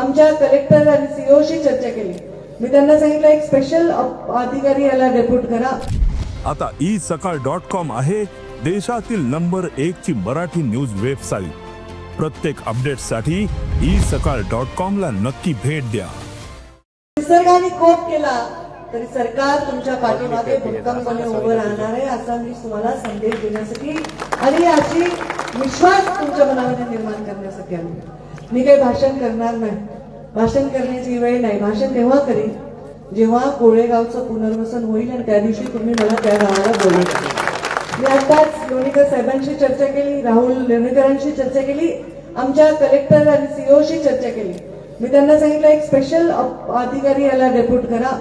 आमच्या कलेक्टर आणि सीओशी चर्चा केली. मी त्यांना सांगितलं एक स्पेशल अधिकारी याला डेप्यूट करा. आता ई सकाळ डॉट कॉम आहे देशातील नंबर एक ची मराठी न्यूज वेबसाईट प्रत्येक अपडेटसाठी ई सकाळ डॉट कॉम ला नक्की भेट द्या. निसर्गाने कोप केला तरी सरकार तुमच्या पाठीमागे भक्कमपणे उभं राहणार आहे असा मी तुम्हाला संदेश देण्यासाठी आणि अशी विश्वास तुमच्या मनामध्ये निर्माण करण्यासाठी आलो. मी काही भाषण करणार नाही. भाषण करण्याची वेळ नाही. भाषण तेव्हा करीन जेव्हा कोळेगावचं पुनर्वसन होईल आणि त्या दिवशी तुम्ही मला त्या गावाला बोलवता मी आताच लोणीकर साहेबांशी चर्चा केली राहुल लोणीकरांशी चर्चा केली आमच्या कलेक्टर आणि सीओशी चर्चा केली. मी त्यांना सांगितलं एक स्पेशल अधिकारी याला डेप्यूट करा.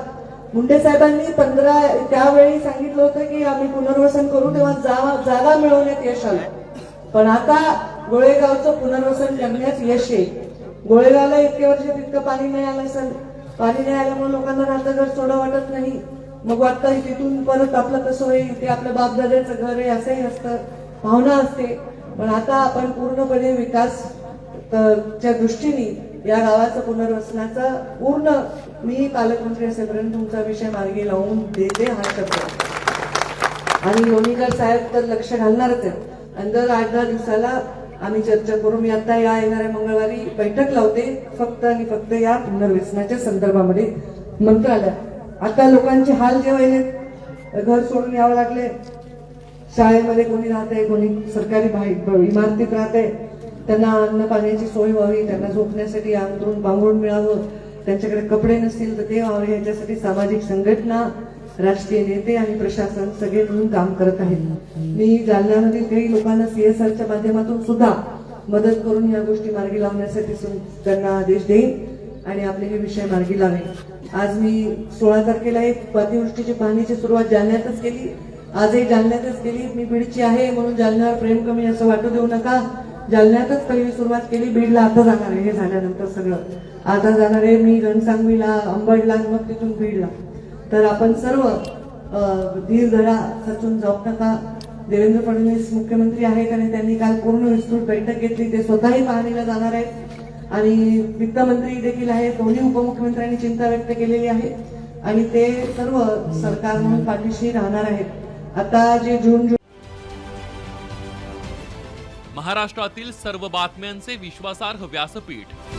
मुंडे साहेबांनी पंधरा त्यावेळी सांगितलं होतं की आम्ही पुनर्वसन करू तेव्हा जागा मिळवण्यात यश आलं. पण आता गोळेगावचं पुनर्वसन करण्यात यश येईल. गोळेगावला इतके वर्ष तितकं पाणी नाही आलं असेल. पाणी नाही आल्यामुळे लोकांना राहतं घर सोडं वाटत नाही. मग वाटतं तिथून परत आपलं कसं होईल? ते आपलं बापदाद्याचं घर आहे असंही असतं. भावना असते. पण आता आपण पूर्णपणे विकास च्या दृष्टीने या गावाचं पुनर्वसनाचा पूर्ण मी पालकमंत्री असेपर्यंत तुमचा विषय मार्गी लावून देते हा शब्द. आणि लोणीकर साहेब तर लक्ष घालणारच आहे आणि दर आठ दहा दिवसाला आम्ही चर्चा करू. मी आता या येणाऱ्या मंगळवारी बैठक लावते. फक्त आणि फक्त या पुनर्वसनाच्या संदर्भामध्ये मंत्रालय आता लोकांचे हाल जे व्हायले घर सोडून यावं लागले. शाळेमध्ये कोणी राहत आहे कोणी सरकारी इमारतीत राहत आहे त्यांना अन्न पाण्याची सोय व्हावी त्यांना झोपण्यासाठी अंतरून पांघरून मिळावं. त्यांच्याकडे कपडे नसतील तर ते व्हावे. याच्यासाठी सामाजिक संघटना राजकीय नेते आणि प्रशासन सगळे मिळून काम करत आहेत. मी जालन्यामधील काही लोकांना सीएसआरच्या माध्यमातून सुद्धा मदत करून या गोष्टी मार्गी लावण्यासाठी त्यांना आदेश देईन आणि आपले हे विषय मार्गी लावेन. आज मी सोळा तारखेला एक अतिवृष्टीची पाहणीची सुरुवात जालन्यातच केली. आजही जालन्यातच केली. मी बीडची आहे म्हणून जालन्यावर प्रेम कमी असं वाटू देऊ नका. जालन्यातच पहिली सुरुवात केली. बीडला आता जाणार आहे. हे झाल्यानंतर सगळं. आता जाणार आहे मी घनसांगवीला अंबडला मग तिथून बीडला. तर आपण सर्व धीर धरा खचून जाऊ नका. देवेंद्र फडणवीस मुख्यमंत्री आहेत आणि त्यांनी काल पूर्ण विस्तृत बैठक घेतली. ते स्वतःही पाहणीला जाणार आहेत. आणि वित्तमंत्री देखील आहेत. दोन्ही उपमुख्यमंत्र्यांनी चिंता व्यक्त केलेली आहे. आणि ते सर्व सरकार म्हणून पाठीशी राहणार आहेत. आता जे जून जून महाराष्ट्रातील सर्व बातम्यांचे विश्वासार्ह व्यासपीठ